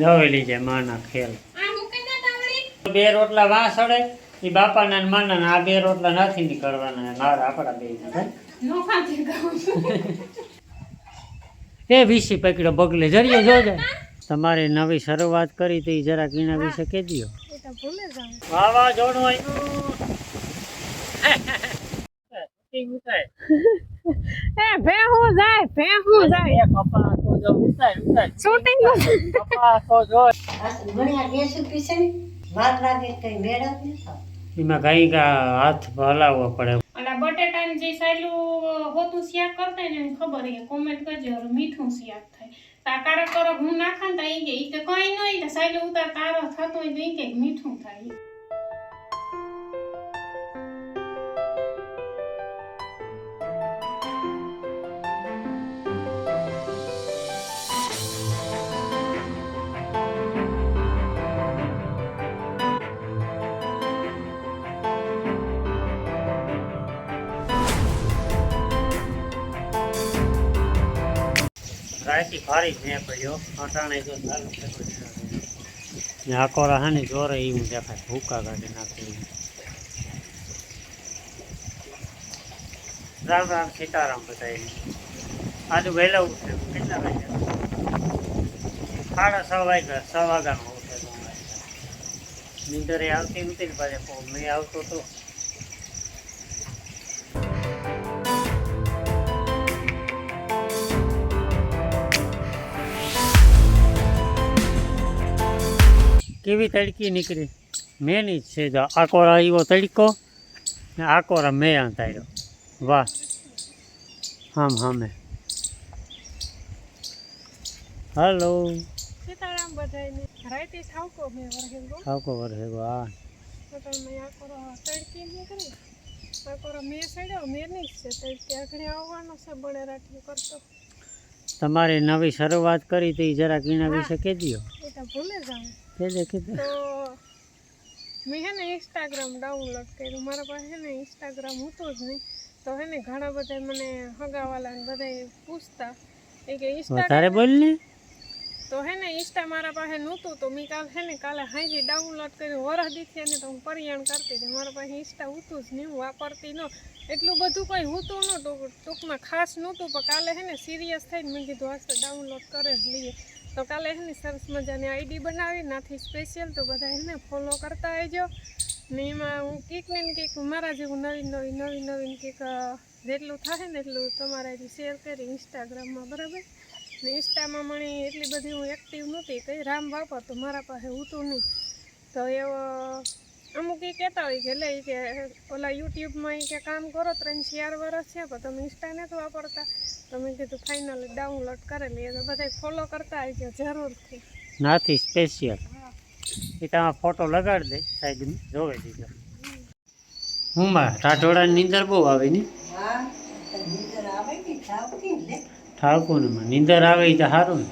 જોવેલી છે માના ખેલ. બે રોટલા વાસળે એ બાપાના ને માના આ બે રોટલા નથી નીકળવાના મારા આપણા બે એ વીસી પકડ્યો બગલે જરીએ જોજે. તમારે નવી શરૂઆત કરી તો જરાક એના વિશે કહેજો વાવાઝોડું આવ્યું એ ભેહું જાય ભેહું જાય. કપા તો જો ઉતાર ઉતાર શૂટિંગ કપા તો જો. ઘણી ગેસ પીસે ને લાગે કઈ મેળવ એમાં કઈ કા હાથ હલાવવો પડે. અને બટેટાને જે સાયલું હોતું શાક કરતા ને ખબર છે કોમેન્ટ કરજો હવે મીઠું શાક થાય. તો આ કારક કરક હું નાખા ને તો એ કે કઈ નહીં તો સાયલું ઉતાર તારો થતો હોય તો એ કે મીઠું થાય. ફારી જ ને પડ્યો. અટાણે જો ચાલુ ને આકોરા હા જોરે દેખાય. ભૂકા કાઢી નાખી રામ રામ સીતારામ બધા આજુ વહેલા ઉઠે. કેટલા વાગ્યા? સાડા છ વાગ્યા, છ વાગ્યાનો ઉઠે નીંદરે આવતી નથી ને પાછા. મેં આવતો તો કેવી તડકી નીકળી? મેની જ છે જો. આકોરા આવ્યો તડકો ને આકોરા મેં અંધાર્યો વાહ. હામ હામે. હલો. સીતારામ ઠાવકો મેં હા. તો તમે આ તડકી નીકળી. આ મેં સડ્યો મેં નહીં છે. તડકી આગળ આવવાનો છે બળે રાઠી કરતો. તમારી નવી શરૂઆત કરી તો જરાક એના વિશે કહેજો એ તો ભૂલે જાઉં. કે કીધું મેં હે ને ઇન્સ્ટાગ્રામ ડાઉનલોડ કર્યું. મારા પાસે હે ને ઇન્સ્ટાગ્રામ હતું જ નહીં. તો હે ને ઘણા બધા મને હગાવાલા ને બધા પૂછતા. એ કે વધારે ઇન્સ્ટાગ્રામ બોલ ને. તો હે ને ઇન્સ્ટા મારા પાસે નહોતું તો મેં કાલ હે ને કાલે હાજી ડાઉનલોડ કર્યું. વરસ દીથી તો હું પરિયાણ કરતી હતી. મારા પાસે ઇન્સ્ટા હતું જ નહીં હું વાપરતી ન. એટલું બધું કંઈ હતું નહોતું ટૂંકમાં ખાસ નહોતું. પણ કાલે હે ને સિરિયસ થઈને મેં કીધું હશે ડાઉનલોડ કરે જ લઈએ. તો કાલે હે સરસ મજાની આઈડી બનાવી, નાથી સ્પેશિયલ તો બધા એને ફોલો કરતા આવજો ને એમાં હું કીક ને કીક, મારા જેવું નવીન નવી નવી નવીન કીક જેટલું થાય ને એટલું તમારે શેર કરી ઇન્સ્ટાગ્રામમાં બરાબર? ને ઇન્સ્ટામાં મને એટલી બધી હું એક્ટિવ નહોતી કંઈ, રામ વાપર તો મારા પાસે હતું નહીં. તો એવો અમુક એ કહેતા હોય કે લે કે, ઓલા યુટ્યુબમાં એ કે કામ કરો, ત્રણ ચાર વર્ષ છે પણ તમે ઇન્સ્ટા નથી વાપરતા. તો મેં કીધું ફાઇનલ ડાઉનલોડ કરેલી એ તો બધા ફોલો કરતા આવજો જરૂરથી. નાથી સ્પેશિયલ એ તમારો ફોટો લગાડી દે સાઈડ જોવે દીધો. હું માં ટાટોળાની નીંદર બહુ આવે ને? હા તો નીંદર આવે ને થાવ કે લે ઠાકુર ને નીંદર આવે એ તો સારું ને.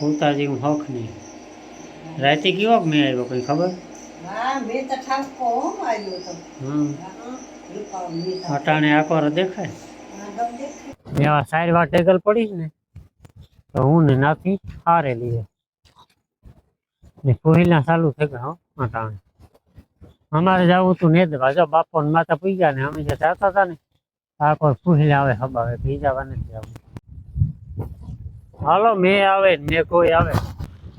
ઉતા જેવું હક નહીં. રાતે કેવો મેં આવ્યો કંઈ ખબર? હા મેં તો ઠાકો હો આવ્યો તો. હમ. હા રૂપા મેં તો. અટાણે આકોર દેખાય આગળ દેખાય? એવા સાઈડ વાર ટેકલ પડી ને, તો હું ને નાથી હારેલી છે ને કોહિલા ચાલુ થઈ ગયા હો, અટાણે. અમારે જવું તું ને દેવા જો બાપો ને માતા પૂઈ ગયા ને અમે જે જાતા હતા ને, આ કોઈ પૂહિલા આવે હબાવે ભીજાવા નથી જવું હાલો, મેં આવે ને મેં કોઈ આવે.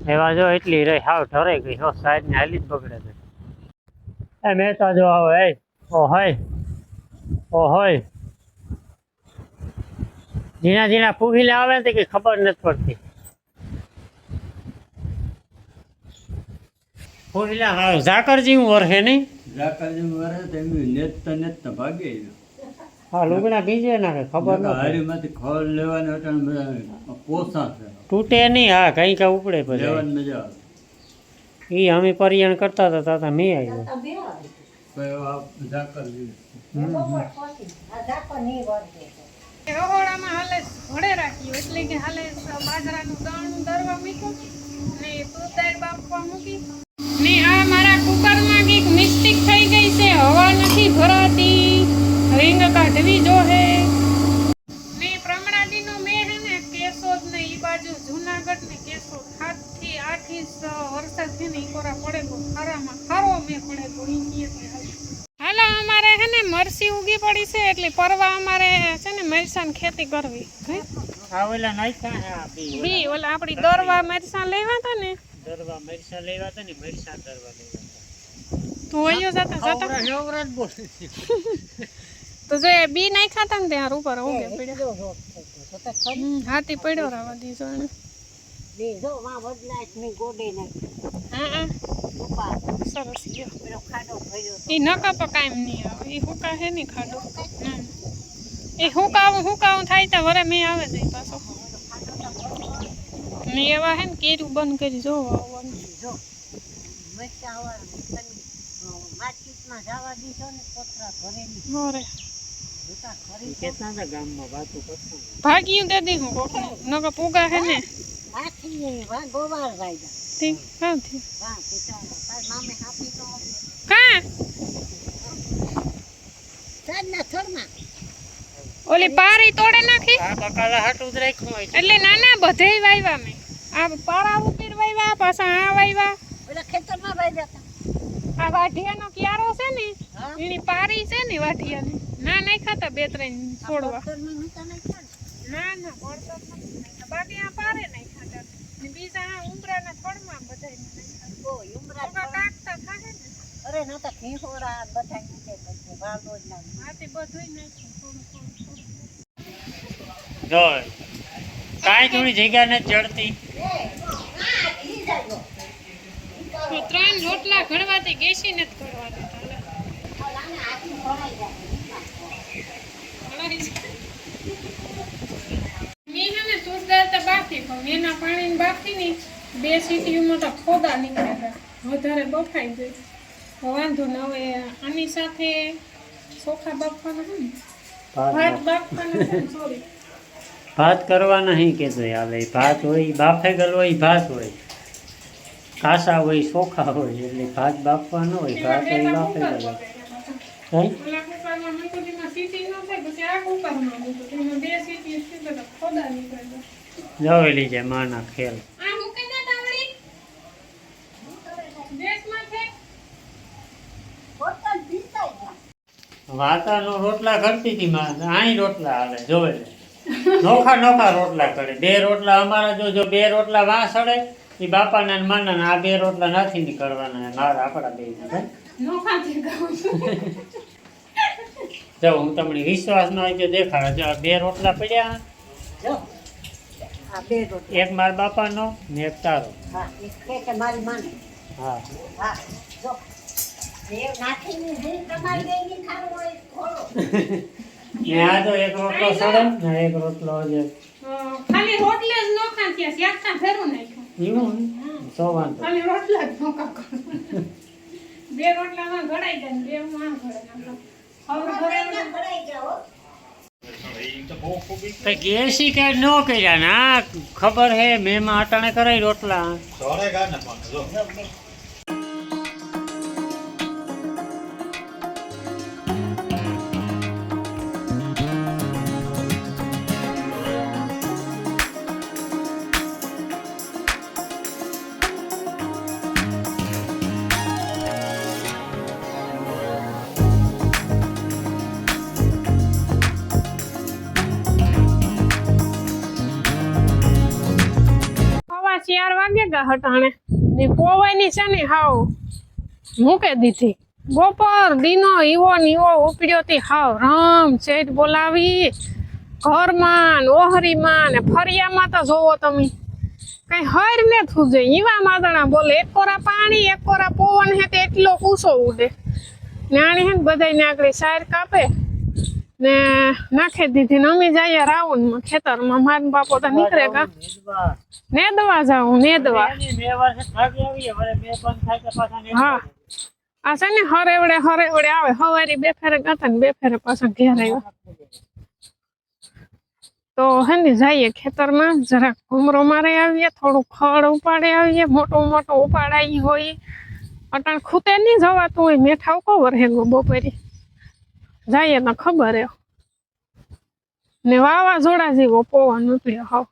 એવા જો એટલી રહી, હાવ ઠરાઈ ગઈ હો, સાઈડ ને હાલી જ બગડે છે. એ મહેતા જો આવે એ ઓ હોય ઓ હોય ઝીણા ઝીણા ફૂગીલા આવે ને તો કઈ ખબર નથી પડતી. ફૂગીલા હા ઝાકર જેવું વરસે નહીં જાકાજી મારે તો એમ નેતતા નેતતા ભાગે હા લુગડા ભીજે નાખે ખબર ન પડે. હારીમાંથી ખોળ લેવાની અટાણે બધા પોસા છે. તૂટે નહીં હા કઈ કા ઉપડે પછી. લેવાની મજા આવે. એ અમે પરિયાણ કરતા હતા તાતા મેં આવ્યો તો બે આવે. કોઈ આ જાકર જેવું. બપોર પછી આ ઝાકો નહીં વળગે તો રહોડામાં હાલે ઘોડે રાખ્યું. એટલે કે હાલે બાજરાનું ને મૂકી. ને છે. ને પ્રમણાજીનો મેં હે ને કેશોદ ને એ બાજુ જુનાગઢ ને કેશોદ કાલથી જ વરસાદ છે ને ઈ પડે તો ખારામાં ખારો મેં પડે તો ઈ તો હાલે. અમારે હે ને મરસી ઉગી પડી છે એટલે પરવા અમારે છે ને મરસાની ખેતી કરવી હે? ઓલા નાખ્યા હે બી ઓલા આપડી દરવા મરસા લેવા હતા ને દરવા મરસા લેવા હતા ને મરસા દરવા લેવા તો વયો જતા જતા છે. તો જે બી નાખ્યા હતા ને ત્યાં ઉપર ઉગે પડ્યા હાથી પડ્યો રાવા દીધો એને બે જો માં ગોડે નાખી હા હા. સરસ ગયો પેલો ખાડો ભર્યો એ નકા તો કાંઈ નહીં આવે. એ હુકા હે નહીં ખાડો? એ હુકાવું હુકાવું થાય તો વરે મેં આવે જાય પાછો. ને એવા હે ને કેરું બંધ કરી આવવાનું જો મરચા વાળા તમે માર્કેટમાં જવા દીધો ને કોતરા ભરેલી. વરે. જોતા ખરી કેટલા ગામમાં વાતો ભાગ્યું દેદી હું કોકને. નકા પૂગા હે ને. આથી ના ગોવાર રાયડા તે કાં થયું હા પિતા તાર મામે હાપી તો કાં સાંજના થરમાં ઓલી પારી તોડે નાખી? આ બકાલા હાટું જ રાખ્યું હોય છે. એટલે નાના બધે વાવ્યા મેં. આ પારા ઉપર વાવ્યા પાછા આ વાવ્યા ખેતરમાં ભાઈ જતા આ વાઢિયાનો ક્યારો છે ને એની પારી છે ને વાઢિયાની. ના નહીં ખાતા બે ત્રણ છોડવા ખેતરમાં નહોતા નાખ્યા ને ના ના પડતો જ નથી નાખ્યા. બાકી આ પારે નહીં ખાતા ને બીજા આ ઉંબરાના થડમાં બધાય નહીં ખાતા. ઓય ઉમરા ઓકા કાઢતા થાય ને નહોતા ઘીહોરા બધા નીચે બધું વાળો જ ના. આથી બધુંય નાખ્યું થોડું થોડું જો કાંઈ થોડી જગ્યા ને ચડતી. તો ત્રણ રોટલા ઘડવાથી ગેસી નથી સૂટ તો બાફી પણ એના પાણીની બાફી ની બે સીટીઓમાં તો ખોદા નીકળે છે વધારે બફાઈ જાય તો વાંધો ન હવે આની સાથે ચોખા બાફવાના હોય ને? ભાત બાફવાના છે સોરી ભાત કરવા નહીં કેતો આવે. ભાત હોય ઈ બાફે ગયેલો હોય ભાત હોય. કાસા હોય ચોખા હોય એટલે ભાત બાફવા ન હોય ભાત હોય ત્રણ હોય. જવેલી છે માના પાછા. હે ઓલા કુકરમાં મંગુજીમાં સીટી ન થાય પછી આ કુકરમાં મૂક્યું. એમાં બે સીટી સીધા તો ખોદા નીકળે જોવેલી છે માના ખેલ આ મૂકી દે તાવડી દેશમાં છે પોતા પીસાઈ ગયા વાતાનો રોટલા કરતી હતી માં. આઈ રોટલા આવે જોવે નોખા નોખા રોટલા કરે. બે રોટલા અમારા જો જો બે રોટલા વાં સડે એ બાપાના ને માના ને આ બે રોટલા નથી નીકળવાના મારા આપણા બે જો હું તમને વિશ્વાસ ન હોય તો દેખાડે. જો આ બે રોટલા પડ્યા. જો. એક મારા બાપાનો ને એક તારો. હા મારી માને. હા. હા જો. આ તો એક રોટલો સડે ને એક રોટલો જે. ખાલી રોટલે જ નોખા થયા શાકતા ફેરું નાખ્યું એવું સો વાંધો ખાલી રોટલા જ નોખા કરું બે રોટલામાં ઘડાઈ જાય ને બે માં ગેસી કે કર્યા ખબર હે મેં અટાણે કરાઈ રોટલા. ગા હટાણે. ને છે ને હાવ. મૂકે દીધી? બપોર દીનો ઈવો ને ઉપડ્યો તી હાવ રામ ચેટ બોલાવી. ઘરમાં ને ઓહરીમાં ને ફરિયામાં તો જોવો તમે. કઈ હર ને થુજે. ઈવા માદણા બોલે, એક કોરા પાણી, એક કોરા પવન હે તે એટલો કૂસો ઉડે. નાણી હે ને બધાય આગળ સાર કાપે. ને નાખી દીધી ને અમે જઈએ રાવણ ખેતરમાં. મારા બાપો તો નીકળે કા? નેદવા જાઉં નેદવા હા. આ છે ને હરેવડે હરેવડે આવે. હવારી બે ફેરે ગાતા ને બે ફેરે પાછા ઘેર આવ્યા. તો હે ને જઈએ ખેતરમાં જરાક ઘૂમરો મારે આવીએ થોડું ખડ ઉપાડે આવીએ મોટું મોટું ઉપાડાઈ હોય. અટાણ ખૂતે નહીં જવાતું હોય મેઠા કવર હેગો બપોરે. જઈએ તો ખબર હે. ને વાવાઝોડા જેવો પવન ઉપડ્યો હાવ.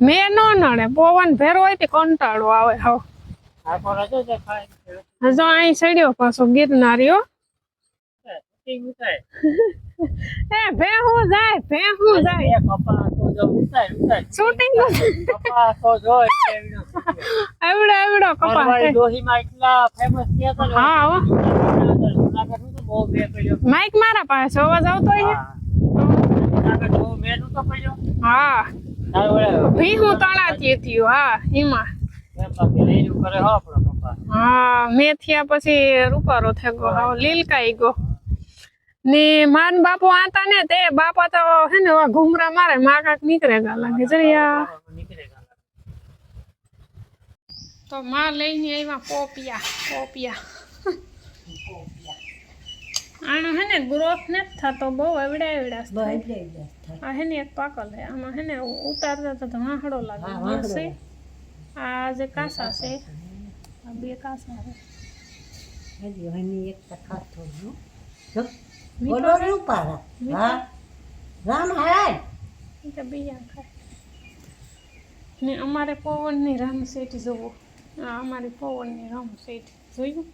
મેં ન નડે પવન ભેરો હોય તે કંટાળો આવે હવે હજુ અહીં સડ્યો પાછો ગિરનારીઓ એ ભેહું જાય ભેહું જાય. શૂટિંગ કપા તો જો એવડો એવડો કપા પરવાળી ડોહીમાં એટલા famous થયા હા. માઈક મારા પાસે અવાજ આવતો હા. જુનાગઢ હું હા તણાતી થયું હા એમાં. હો. હા મેં થયા પછી રૂપારો થઈ ગયો હાવ લીલકાઈ ગયો. ને માન બાપુ આતા ને તે બાપા તો હે ને ઘુમરા મારે મા કાક નીકળે ગા લાગે જરિયા તો માં લઈને આવ્યા પોપિયા પોપિયા. હે ને ગ્રોથ ને થતો બહુ એવડા એવડા. આ હે ને એક પાકલ હે આમાં હે ને ઉતારતા તો વાહડો લાગે આ જે કાસા છે આ બે કાસા છે. હજી હની એક તો ખાતો જો, મીઠો બોલો રૂપારા. હા? રામ હાય. તો બીજા ખાય. ને અમારે પવનની રામ સેટ જોવો. આ અમારી પવનની રામ સેટ જોયું?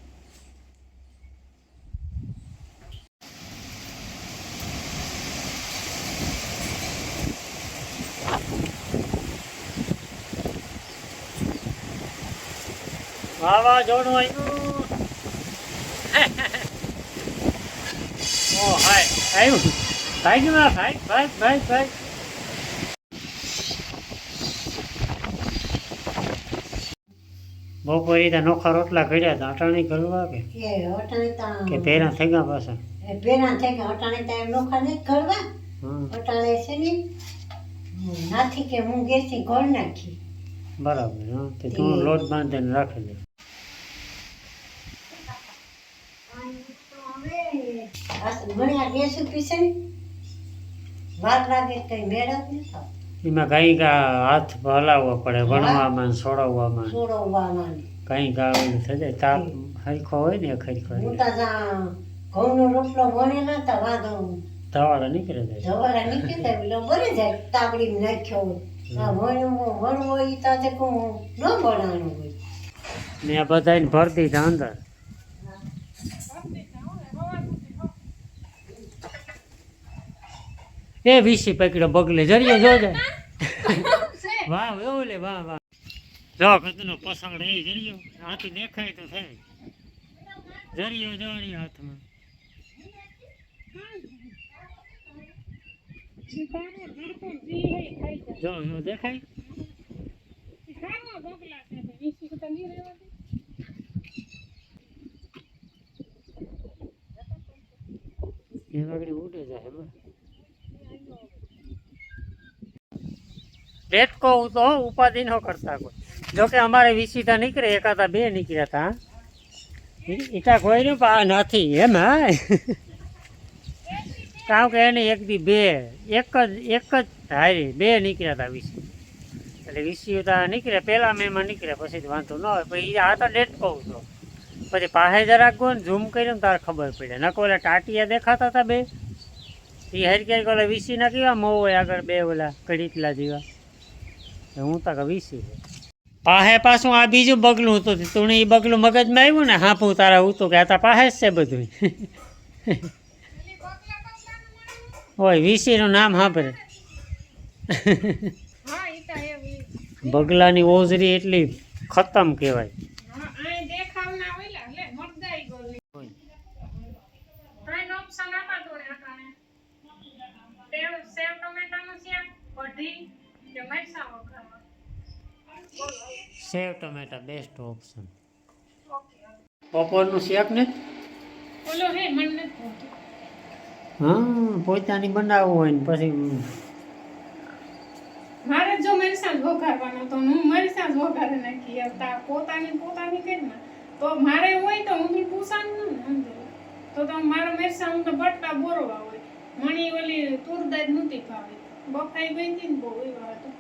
વાવાઝોડું આવ્યું. ઓ હાય. આવ્યું ભાઈ માં ભાઈ? ભાઈ ભાઈ ભાઈ. બપોરે તો નોખા રોટલા ઘડ્યા હતા. અટાણી ઘડવા કે કે પેરા થઈ ગયા પાછા? એ થેગા. અટાણે તા નોખા નહીં ઘડવા અટાણે છે ને નાથી કે હું ગેસી ઘર નાખી. બરાબર હા. તે તું લોટ બાંધીને રાખી દે આ ઘણી ને? લાગે કઈ મેળ જ નથી એમાં કઈ હાથ હલાવવો પડે વણવામાં સોળવવામાં સોડવવામાં સોડવવામાં ને. કઈ ગાવેલું થઈ જાય તાપ હરખો હોય ને ખરીખો હું તો જા ઘઉંનો રોટલો વણેલો તો વાંધો ધવાળા નીકળે જાય. ધવાળા નીકળી જાય એટલે બળી જાય તાપડી નાખ્યો હોય. આ વણવું વણવું હોય ત્યાં કહું ન બનાવવાનું હોય. ને આ બધાને ભરતી અંદર. એ વીસી પકડ્યો બગલે જરીયો જોજે વાહ એવું લે વાહ વાહ. જો કદનો પસંગ એ જરીયો હાથી દેખાય તો થાય. જરીયો જરીયો હાથમાં. જો જો દેખાય. એ વગડી ઉડે જાય બસ બેઠકો તો ઉપાધિ ન કરતા કોઈ. જોકે અમારે વિસીતા નીકળે, એકાદા બે નીકળ્યા હતા ઈટા કોઈ પણ આ નથી એમ હા કારણ કે એને એક દી બે, એક જ એક જ હારી બે નીકળ્યા હતા વિસી એટલે વિસી તો નીકળ્યા પહેલાં મેમાં નીકળ્યા, પછી વાંધો ન હોય પછી આ તો ડેટ કહું તો. પછી પાસે જરાક ગયો ને ઝૂમ ને, તારે ખબર પડે. નકો ઓલા ટાટિયા દેખાતા હતા બે. એ હરી ક્યારેક ઓલા વીસી ના કેવા મોં હોય આગળ બે ઓલા કડીતલા જેવા. હું તક કે વીસી પાહે પાછું આ બીજું બગલું હતું. તું એ બગલું મગજમાં આવ્યું ને હાંફું તારા ઉતું કે આ તા પાસે જ છે બધું હોય વીસીનું નામ સાંભળે હા ઈ તો એવી. બગલાની ઓઝરી એટલી ખતમ કહેવાય હા આ દેખાવના ઓલા લે મરદાઈ ગોલી ત્રણ ઓપ્શન આપા તો આકાને સેવ સેવ ટમેટાનું શાક કઢી કે મરચાં વઘારવા સેવ ટમેટા બેસ્ટ ઓપ્શન બપોરનું શેક ને? હે પોતાની બનાવવું હોય ને પછી મારે જો મરસાં જ વઘારવાનો તો હું મરસાં વઘારે નાખી આવતા પોતાની પોતાની કરી ને તો મારે હોય તો હું પૂછાનું ને તો તો મારો મરસાં હું તો બટકા બોરવા હોય. મણી ઓલી તુરદાજ નહોતી ભાવે. બફાઈ ગઈ હતી ને બહુ એવા હતા.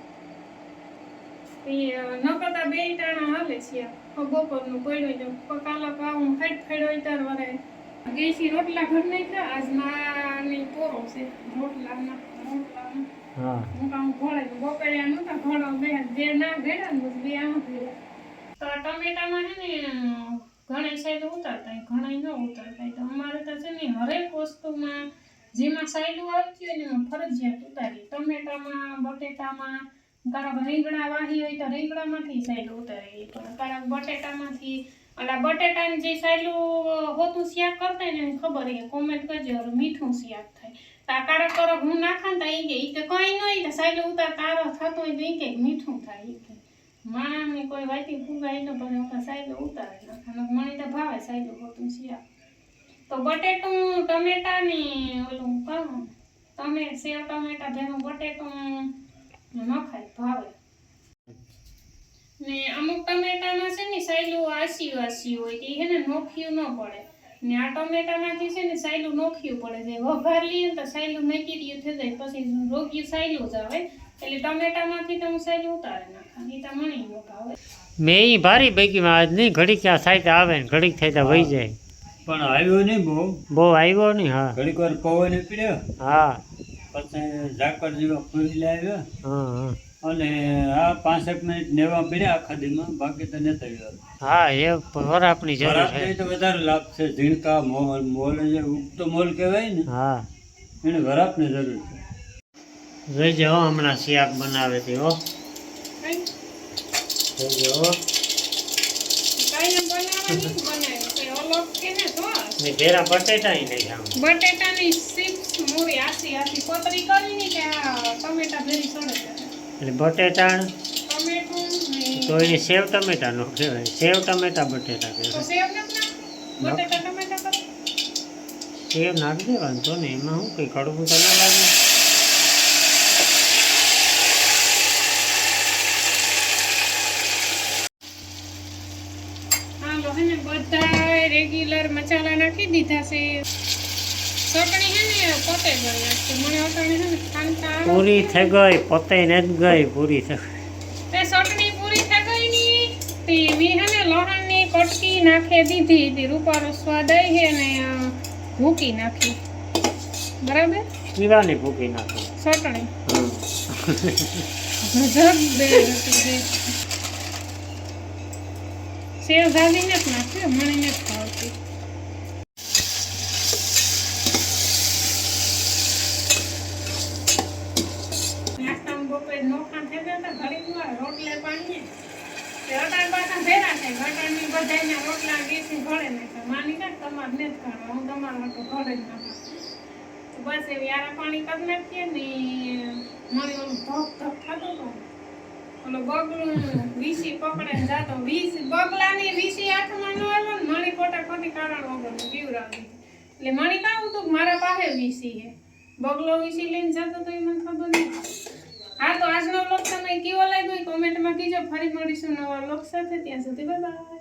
એ નકતા બે ટાણા હાલે છે બપોરનું પડ્યું છે. કાલા પાવું ફેટ ફેડ હોય તાર વરે ગેસી રોટલા ઘર નહીં ખા આજ નાની પોરો છે. હું. કામ ઘોડે નહોતા ઘોડો બે ના ભેડા ને બે આમ ભેડા. તો ટમેટામાં છે ને ઘણા સાઈડ ઉતારતા ઘણાય ન ઉતારતા તો અમારે તો છે ને હરેક વસ્તુમાં જેમાં સાઈડ આવતી હોય ને ફરજિયાત ઉતારી ટમેટામાં બટેટામાં કારક રીંગણા વાહી હોય તો રીંગણામાંથી સાઈડ ઉતારી પણ. કારક બટેટામાંથી ઓલા બટેટાને જે સાયલું હોતું શાક કરતા ને ખબર છે કોમેન્ટ કરજો મીઠું શાક થાય. તો આ કારક કારક હું નાખા તો ઈ કે એ તો કંઈ નહીં તો સાઈલું ઉતાર તારો થતો હોય તો એ કે મીઠું થાય એ કે. માણાને કોઈ વાતી ફૂગાય તો પણ હું સાઈલું ઉતારે નાખે. મને તો ભાવે સાઈલું હોતું શાક. તો બટેટું, ટમેટાની, ઓલું કહું તમે સેવ, ટમેટા ભેગું બટેટું નખાય ભાવે. ને અમુક ટમેટામાં છે ને સાયલું આસી આસી હોય તે છે ને નોખ્યું ન પડે. ને આ ટમેટામાંથી છે ને સાયલું નોખ્યું પડે. છે વઘાર લઈએ ને તો સાયલું મેકીરિયું થઈ જાય. પછી રોગ્યું સાયલું જ આવે. એટલે ટમેટામાંથી તો હું સાયલું ઉતારે નાખા. એ તો મને ન ભાવે. મેં ઈ ભારી ભેગીમાં આજ નહીં ઘડીક આ સાઈડ આવે ને ઘડીક થાય તો વહી જાય. પણ આવ્યો નહીં બહુ. બહુ આવ્યો નહીં હા. ઘડીક વાર પવન પીડ્યો હા. પછી ઝાકર જેવા ફૂલી આવ્યો. હા હા. અને આ પાંસઠ મિનિટ નેવા પીડ્યા આખા દીમાં બાકી તો હા એ વરાપની જરૂર છે. તો વધારે લાભ છે ઝીણકા મોલ મોલ જે ઉગતો મોલ કહેવાય ને હા. એને વરાપની જરૂર છે. જોઈજો હો હમણાં શાક બનાવે હો. કઈ? જોઈજો હો બનાવવાની જ બનાવે કોઈ અલગ કે ને ઘેરા બટેટા ઘેરા બટેટા આવું બટેટા ની ચિપ્સ મૂળી આસી આસી પતરી કરીને કે ટમેટા ભેરી છોડે એટલે બટેટા ટમેટું તો એને સેવ ટમેટા નો કહેવાય. સેવ ટમેટા બટેટા તો કહેવાય. સેવ બટેટા ટમેટા કરો. સેવ નાખી દેવાનું તો ને એમાં હું કંઈ કડવું તો ના લાગે હાલો હે ને બધા રેગ્યુલર મસાલા નાખી દીધા છે ચટણી હે ને પોતે ગઈ આજ મને અટાણે હે ને ખાંડતા આવે. પૂરી થઈ ગઈ પોતે ને જ ગઈ પૂરી થઈ તે ચટણી પૂરી થઈ ગઈ ની તે મી ને લહણની કટકી નાખી દીધી તે રૂપારો સ્વાદ આવી હે ને ભૂકી નાખી. બરાબર? પીવાની ભૂકી નાખો. ચટણી. ગજબ બે હતી સેવ ઝાઝી નથી નાખી મને નથી ભાવતી નાસ્તામાં બપોરે નોખા થઈ ગયા હતા ઘડીકમાં રોટલે પાણીએ તે અટાણ પાછા ભેરા થાય ગટાણની બધાયના રોટલા ગેસી ઘડે નાખે માની કાંઈ તમારે નથી ખાવા હું તમારો માટે ઘડે જ નાખું બસ એવી આરા પાણી કરી નાખીએ ને મને ઓલું ધક ધક થતું હતું. ઓલો બગલું વીસી પકડે ને જાતો. વીસ બગલાની વીસી હાથમાં ન આવ્યો ને ખોટા ખોટી કારણ વગરનું પીવરાવી એટલે મણી કાં હતું મારા પાસે વીસી હે બગલો વીસી લઈને જતો તો એ મને ખબર નહીં. હા, તો આજનો બ્લોગ તમને કેવો લાગ્યો? કોમેન્ટમાં કીજો ફરી મળીશું નવા બ્લોગ સાથે. ત્યાં સુધી બાય